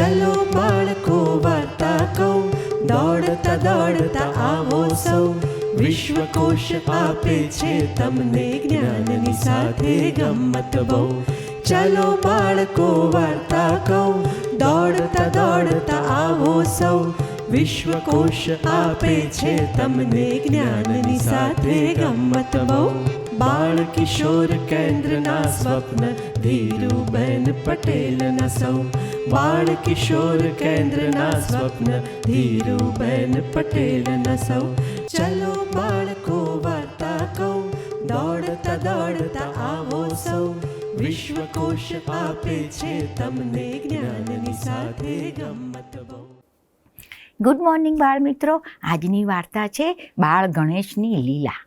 ચલો બાળકો વાર્તા કહું. દોડતા દોડતા આવો સૌ. વિશ્વકોશ આપે છે તમને જ્ઞાનની સાથે ગમત બહુ. ચલો બાળકો વાર્તા કહું. દોડતા દોડતા આવો સૌ. વિશ્વકોશ આપે છે તમને જ્ઞાનની સાથે ગમત બહુ. બાળ કિશોર કેન્દ્રના સ્વપ્ન ધીરુબેન પટેલના સૌ બાળ કિશોર કેન્દ્રના સ્વપ્ન ધીરુબેન પટેલના સૌ ચલો બાળકો વાર્તા કહું દોડતા દોડતા આવો સૌ વિશ્વકોશ આપે છે તમને જ્ઞાનની સાથે ગમત બહુ ગુડ મોર્નિંગ બાળ મિત્રો આજની વાર્તા છે બાળ ગણેશની લીલા।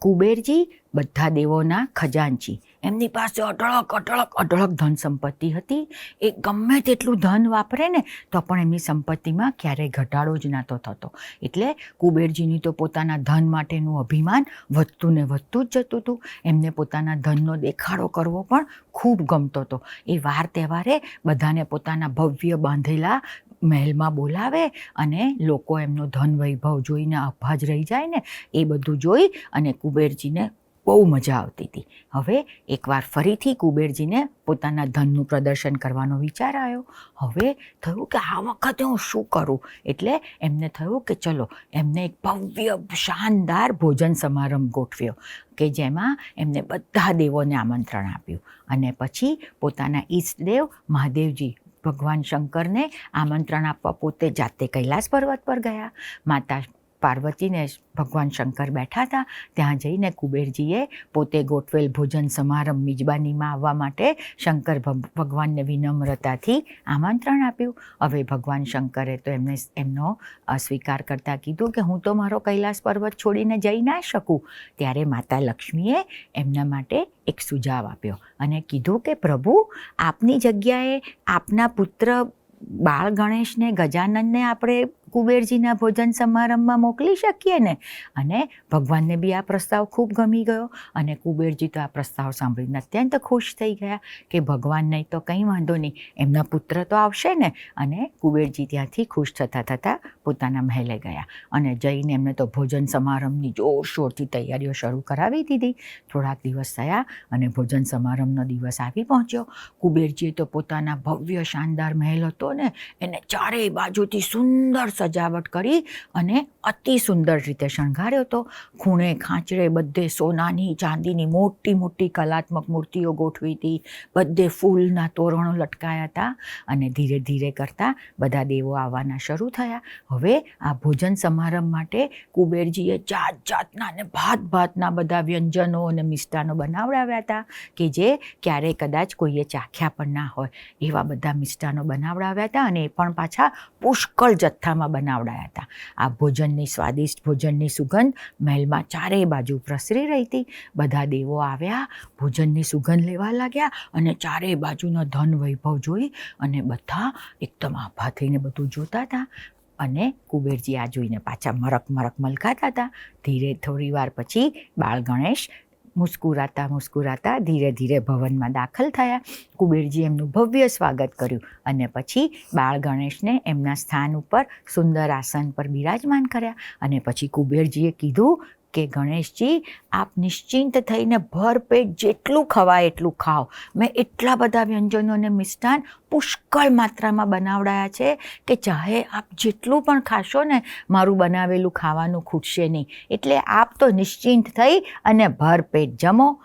કુબેરજી, બધા દેવોના ખજાનચી। એમની પાસે અઢળક અઢળક અઢળક ધન સંપત્તિ હતી. એ ગમે તેટલું ધન વાપરે ને, તો પણ એમની સંપત્તિમાં ક્યારેય ઘટાડો જ નહોતો થતો. એટલે કુબેરજીની તો પોતાના ધન માટેનું અભિમાન વધતું ને વધતું જ જતું હતું. એમને પોતાના ધનનો દેખાડો કરવો પણ ખૂબ ગમતો હતો. એ વાર તહેવારે બધાને પોતાના ભવ્ય બાંધેલા મહેલમાં બોલાવે અને લોકો એમનો ધન વૈભવ જોઈને અભાજ રહી જાય ને, એ બધું જોઈ અને કુબેરજીને બહુ મજા આવતી હતી. હવે એકવાર ફરીથી કુબેરજીને પોતાના ધનનું પ્રદર્શન કરવાનો વિચાર આવ્યો. હવે થયું કે આ વખતે હું શું કરું? એટલે એમને થયું કે ચલો, એમને એક ભવ્ય, શાનદાર ભોજન સમારંભ ગોઠવ્યો, કે જેમાં એમને બધા દેવોને આમંત્રણ આપ્યું. અને પછી પોતાના ઈષ્ટદેવ મહાદેવજી ભગવાન શંકરને આમંત્રણ આપવા પોતે જાતે કૈલાસ પર્વત પર ગયા. માતા પાર્વતીને ભગવાન શંકર બેઠા હતા. ત્યાં જઈને કુબેરજીએ પોતે ગોઠવેલ ભોજન સમારંભ મિજબાનીમાં આવવા માટે શંકર ભગ- ભગવાનને વિનમ્રતાથી આમંત્રણ આપ્યું. હવે ભગવાન શંકરે તો એમને એમનો સ્વીકાર કરતાં કીધું કે હું તો મારો કૈલાસ પર્વત છોડીને જઈ ના શકું. ત્યારે માતા લક્ષ્મીએ એમના માટે એક સુઝાવ આપ્યો અને કીધું કે, પ્રભુ, આપની જગ્યાએ આપના પુત્ર બાળ ગણેશને ગજાનંદને આપણે કુબેરજીના ભોજન સમારંભમાં મોકલી શકીએ ને? અને ભગવાનને બી આ પ્રસ્તાવ ખૂબ ગમી ગયો અને કુબેરજી તો આ પ્રસ્તાવ સાંભળીને અત્યંત ખુશ થઈ ગયા કે ભગવાન નહીં તો કંઈ વાંધો નહીં, એમના પુત્ર તો આવશે ને? અને કુબેરજી ત્યાંથી ખુશ થતાં થતાં પોતાના મહેલે ગયા અને જઈને એમને તો ભોજન સમારંભની જોરશોરથી તૈયારીઓ શરૂ કરાવી દીધી. થોડાક દિવસ થયા અને ભોજન સમારંભનો દિવસ આવી પહોંચ્યો. કુબેરજીએ તો પોતાના ભવ્ય, શાનદાર મહેલ હતો ને? એને ચારેય બાજુથી સુંદર સજાવટ કરી અને અતિ સુંદર રીતે શણગાર્યો હતો. ખૂણે ખાંચરે બધે સોનાની, ચાંદીની મોટી મોટી કલાત્મક મૂર્તિઓ ગોઠવી હતી. બધે ફૂલના તોરણો લટકાયા હતા અને ધીરે ધીરે કરતાં બધા દેવો આવવાના શરૂ થયા. હવે આ ભોજન સમારંભ માટે કુબેરજીએ જાત જાતના અને ભાત ભાતના બધા વ્યંજનો અને મિષ્ટાનો બનાવડાવ્યા હતા કે જે ક્યારેય કદાચ કોઈએ ચાખ્યા પણ ના હોય. એવા બધા મિષ્ટાનો બનાવડાવ્યા હતા અને એ પણ પાછા પુષ્કળ જથ્થામાં બનાવડાયા હતા. આ ભોજનની સ્વાદિષ્ટ ભોજનની સુગંધ મહેલમાં ચારેય બાજુ પ્રસરી રહી હતી. બધા દેવો આવ્યા, ભોજનની સુગંધ લેવા લાગ્યા અને ચારેય બાજુનો ધન વૈભવ જોઈ અને બધા એકદમ આભા થઈને બધું જોતા હતા અને કુબેરજી આ જોઈને પાછા મરક મરક મલકાતા હતા. ધીરે થોડી વાર પછી બાળ ગણેશ મુસ્કુરાતા મુસ્કુરાતા ધીરે ધીરે ભવનમાં દાખલ થયા. કુબેરજી એમનું ભવ્ય સ્વાગત કર્યું અને પછી બાળ ગણેશને એમના સ્થાન ઉપર સુંદર આસન પર બિરાજમાન કર્યા અને પછી કુબેરજીએ કીધું કે ગણેશજી, આપ નિશ્ચિંત થઈને ભરપેટ જેટલું ખવાય એટલું ખાઓ. મેં એટલા બધા વ્યંજનો અને મિષ્ટાન પુષ્કળ માત્રામાં બનાવડાયા છે કે ચાહે આપ જેટલું પણ ખાશો ને, મારું બનાવેલું ખાવાનું ખૂટશે નહીં. એટલે આપ તો નિશ્ચિંત થઈ અને ભરપેટ જમો.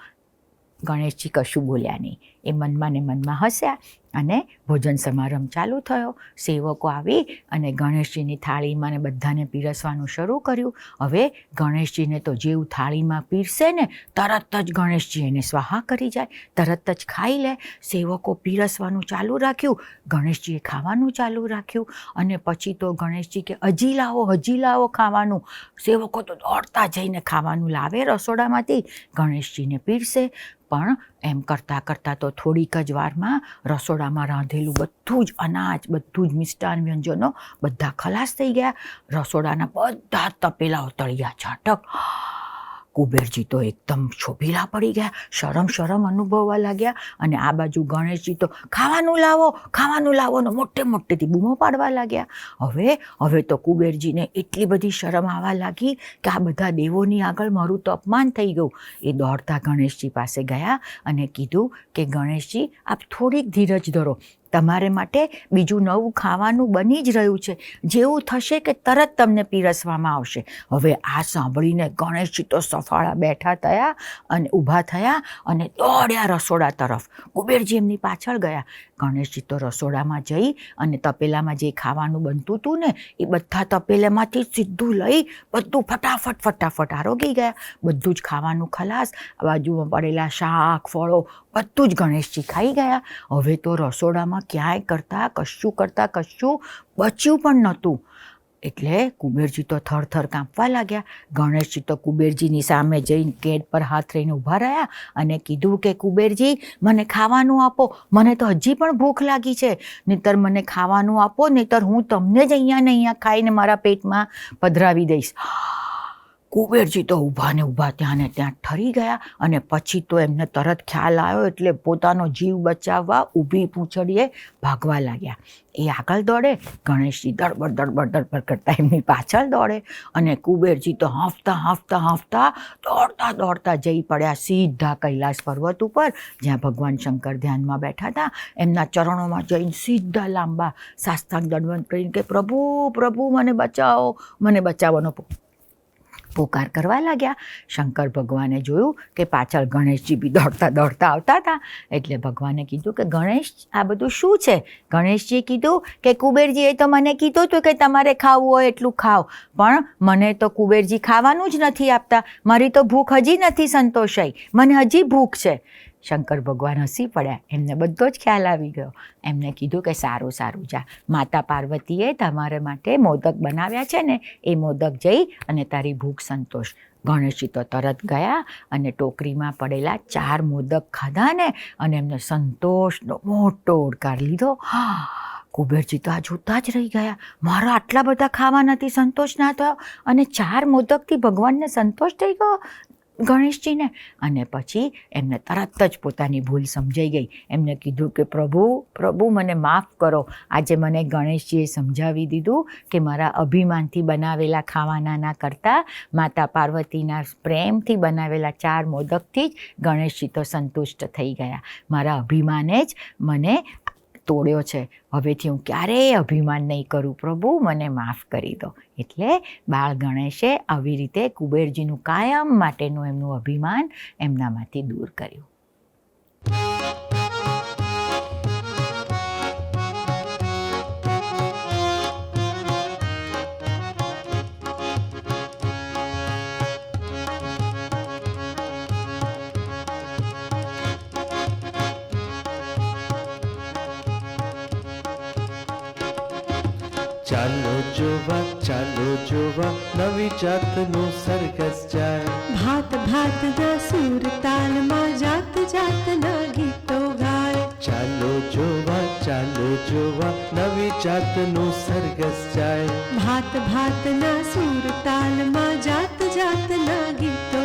ગણેશજી કશું બોલ્યા નહીં. એ મનમાં ને મનમાં હસ્યા. અને ભોજન સમારંભ ચાલુ થયો. સેવકો આવી અને ગણેશજીની થાળીમાં ને બધાને પીરસવાનું શરૂ કર્યું. હવે ગણેશજીને તો જેવું થાળીમાં પીરસે ને તરત જ ગણેશજી એને સ્વાહા કરી જાય. તરત જ ખાઈ લે. સેવકો પીરસવાનું ચાલુ રાખ્યું. ગણેશજીએ ખાવાનું ચાલુ રાખ્યું. અને પછી તો ગણેશજી કે હજી લાવો હજી લાવો ખાવાનું. સેવકો તો દોડતા જઈને ખાવાનું લાવે રસોડામાંથી. ગણેશજીને પીરસે. પણ એમ કરતાં કરતાં તો થોડીક જ વારમાં રસોડામાં રાંધેલું બધું જ અનાજ, બધું જ મિષ્ટાન વ્યંજનો બધા ખલાસ થઈ ગયા. રસોડાના બધા તપેલાઓ તળિયા છાટક કુબેરજી તો એકદમ છોભીલા પડી ગયા, શરમ શરમ અનુભવવા લાગ્યા અને આ બાજુ ગણેશજી તો ખાવાનું લાવો ખાવાનું લાવો ને મોટે મોટેથી બૂમો પાડવા લાગ્યા. હવે હવે તો કુબેરજીને એટલી બધી શરમ આવવા લાગી કે આ બધા દેવોની આગળ મારું તો અપમાન થઈ ગયું. એ દોડતા ગણેશજી પાસે ગયા અને કીધું કે ગણેશજી, આપ થોડીક ધીરજ ધરો. તમારે માટે બીજું નવું ખાવાનું બની જ રહ્યું છે. જેવું થશે કે તરત તમને પીરસવામાં આવશે. હવે આ સાંભળીને ગણેશજી તો સફાળા બેઠા થયા અને ઊભા થયા અને દોડ્યા રસોડા તરફ. કુબેરજી એમની પાછળ ગયા. ગણેશજી તો રસોડામાં જઈ અને તપેલામાં જે ખાવાનું બનતું હતું ને, એ બધા તપેલામાંથી સીધું લઈ બધું ફટાફટ ફટાફટ આરોગી ગયા. બધું જ ખાવાનું ખલાસ બાજુમાં પડેલા શાક, ફળો બધું જ ગણેશજી ખાઈ ગયા. હવે તો રસોડામાં ક્યાંય કરતા, કશું કરતા, કશું બચ્યું પણ નહોતું. એટલે કુબેરજી તો થર થર કાંપવા લાગ્યા. ગણેશજી તો કુબેરજીની સામે જઈને ગેટ પર હાથ રહીને ઊભા રહ્યા અને કીધું કે, કુબેરજી, મને ખાવાનું આપો. મને તો હજી પણ ભૂખ લાગી છે. નહીતર મને ખાવાનું આપો, નહીતર હું તમને જ અહીંયા ને અહીંયા ખાઈને મારા પેટમાં પધરાવી દઈશ. કુબેરજી તો ઊભા ને ઊભા ત્યાં ને ત્યાં ઠરી ગયા અને પછી તો એમને તરત ખ્યાલ આવ્યો એટલે પોતાનો જીવ બચાવવા ઊભી પૂંછડીએ ભાગવા લાગ્યા. એ આગળ દોડે, ગણેશજી દડબડ દડબડ દડબડ કરતા એમની પાછળ દોડે અને કુબેરજી તો હાંફતા હાંફતા હાંફતા દોડતા દોડતા જઈ પડ્યા સીધા કૈલાસ પર્વત ઉપર, જ્યાં ભગવાન શંકર ધ્યાનમાં બેઠા હતા. એમના ચરણોમાં જઈને સીધા લાંબા સાસ્તાંગ દંડવંત કરીને કે, પ્રભુ પ્રભુ, મને બચાવો, મને બચાવવાનો પોકાર કરવા લાગ્યા. શંકર ભગવાને જોયું કે પાછળ ગણેશજી બી દોડતા દોડતા આવતા હતા. એટલે ભગવાને કીધું કે, ગણેશ, આ બધું શું છે? ગણેશજીએ કીધું કે, કુબેરજીએ તો મને કીધું હતું કે તમારે ખાવું હોય એટલું ખાઓ. પણ મને તો કુબેરજી ખાવાનું જ નથી આપતા. મારી તો ભૂખ હજી નથી સંતોષાઈ. મને હજી ભૂખ છે. શંકર ભગવાન હસી પડ્યા. એમને બધો જ ખ્યાલ આવી ગયો. એમને કીધું કે સારું સારું, જા. માતા પાર્વતીએ તમારે માટે મોદક બનાવ્યા છે ને, એ મોદક જઈ અને તારી ભૂખ સંતોષ. ગણેશજી તો તરત ગયા અને ટોકરીમાં પડેલા ચાર મોદક ખાધા ને, અને એમને સંતોષનો મોટો ઓડકાર લીધો. કુબેરજી તો આ જોતા જ રહી ગયા. મારા આટલા બધા ખાવા નથી સંતોષ ના થયો. અને ચાર મોદકથી ભગવાનને સંતોષ થઈ ગયો? ગણેશજીને. અને પછી એમને તરત જ પોતાની ભૂલ સમજાઈ ગઈ. એમને કીધું કે, પ્રભુ પ્રભુ, મને માફ કરો. આજે મને ગણેશજીએ સમજાવી દીધું કે મારા અભિમાનથી બનાવેલા ખાવાનાના કરતાં, માતા પાર્વતીના પ્રેમથી બનાવેલા ચાર મોદકથી જ ગણેશજી તો સંતુષ્ટ થઈ ગયા. મારા અભિમાને જ મને તોડ્યો છે. હવેથી હું ક્યારેય અભિમાન નહીં કરું પ્રભુ, મને માફ કરી દો. એટલે બાળ ગણેશે આવી રીતે કુબેરજીનું કાયમ માટેનું એમનું અભિમાન એમનામાંથી દૂર કર્યું. ચાલો જોવા ચાલો જોવા નવી જાતનું સરઘસ જાય. ભાત ભાતના સૂર તાલમાં જાત જાતના ગીતો ગાય. ચાલો જોવા ચાલો જોવા નવી જાતનું સરઘસ જાય. ભાત ભાતના સૂર તાલમાં જાત જાતના ગીતો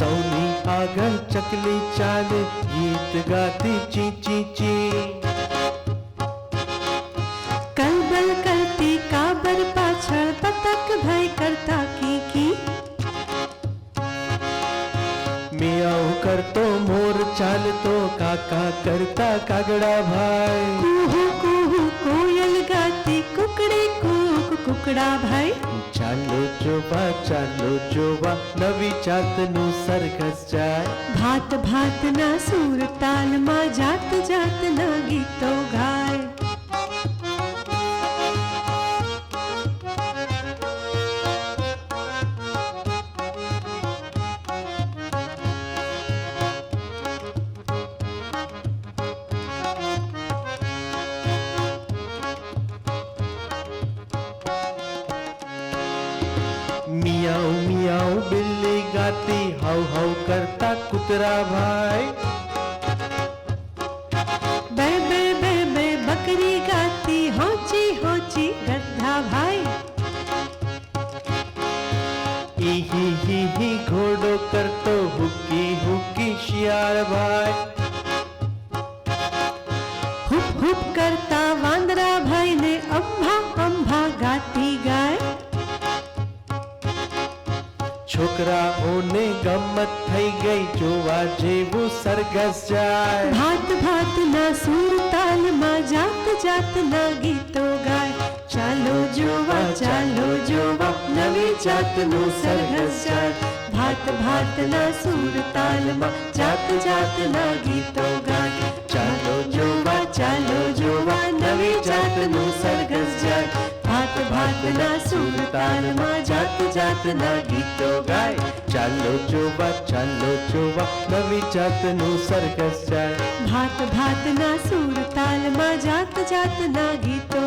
સૌની આગળ ચકલી ચાલે ગીત ગાતી ચી ચી ચી કલબલ કરતી કાબર પાછળ પતક ભય કરતા કીકી મિયાઉ કરતો મોર ચાલતો કાકા કરતા કાગડા ભાઈ કુહુ કુહુ કોયલ ગાતી કુકડે કૂક કુકડા ભાઈ ચાલો જોવા ચાલો જોવા નવી જાતનું સરઘસ જાય ભાત ભાતના સૂર તાલમાં જાત જાતના ગીતો ગાય કરતા થઈ ગઈ જોવા જેવું સરઘસ જાય. ભાત ભાતના સૂર તાલમાં જાત જાતના ગીતો ગાય. ચાલો જોવા ચાલો. જોવા નવી જાતનું સરઘસ જાય. ભાત ભાતના સૂર તાલમાં જાત જાતના ગીતો ગાય. ચાલો જોવા ચાલો જોવા નવી જાતનું સરઘસ જાય. ભાત ભાતના સૂર તાલમાં જાત જાતના ગીતો ગાય. ચાલો જોવા ચાલો જોવા નવી જાતનું સરઘસ જાય ભાત ભાતના સૂર તાલમાં જાત જાતના ગીતો